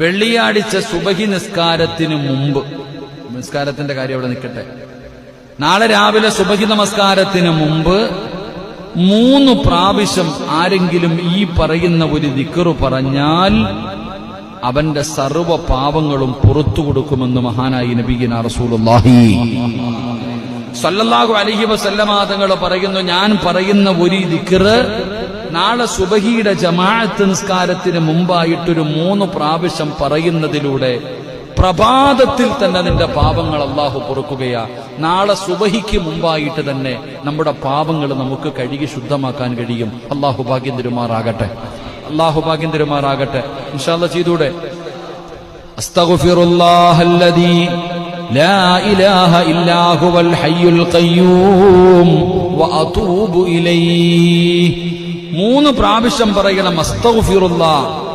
വെള്ളിയാഴ്ച സുബഹി നിസ്കാരത്തിന് മുമ്പ്. നിസ്കാരത്തിന്റെ കാര്യം അവിടെ നിൽക്കട്ടെ. നാളെ രാവിലെ സുബഹി നമസ്കാരത്തിന് മുമ്പ് മൂന്ന് പ്രാവശ്യം ആരെങ്കിലും ഈ പറയുന്ന ഒരു ദിക്കറു പറഞ്ഞാൽ അവന്റെ സർവ പാപങ്ങളും പുറത്തു കൊടുക്കുമെന്ന് മഹാനായി നബീന റസൂലുള്ളാഹി. സല്ലല്ലാഹു അലൈഹി വസല്ലമ തങ്ങൾ പറയുന്നു ഞാൻ പറയുന്ന ഒരു ദിക്റ് നാളെ സുബഹിയുടെ ജമാഅത്ത് നിസ്കാരത്തിന് മുമ്പായിട്ടൊരു മൂന്ന് പ്രാവശ്യം പറയുന്നതിലൂടെ പ്രഭാതത്തിൽ തന്നെ നിന്റെ പാപങ്ങൾ അള്ളാഹു പൊറുക്കുകയാ നാളെ സുബഹിക്ക് മുമ്പായിട്ട് തന്നെ നമ്മുടെ പാപങ്ങൾ നമുക്ക് കഴുകി ശുദ്ധമാക്കാൻ കഴിയും അള്ളാഹു ഭാഗ്യം തരുമാറാകട്ടെ അള്ളാഹു ഭാഗ്യം തരുമാറാകട്ടെ ഇൻഷാല്ല ചെയ്തൂടെ أستغفر الله الذي لا إله إلا هو الحي القيوم وأتوب إليه മൂന്ന് പ്രാവശ്യം പറയണം അസ്തഗ്ഫിറുല്ലാ.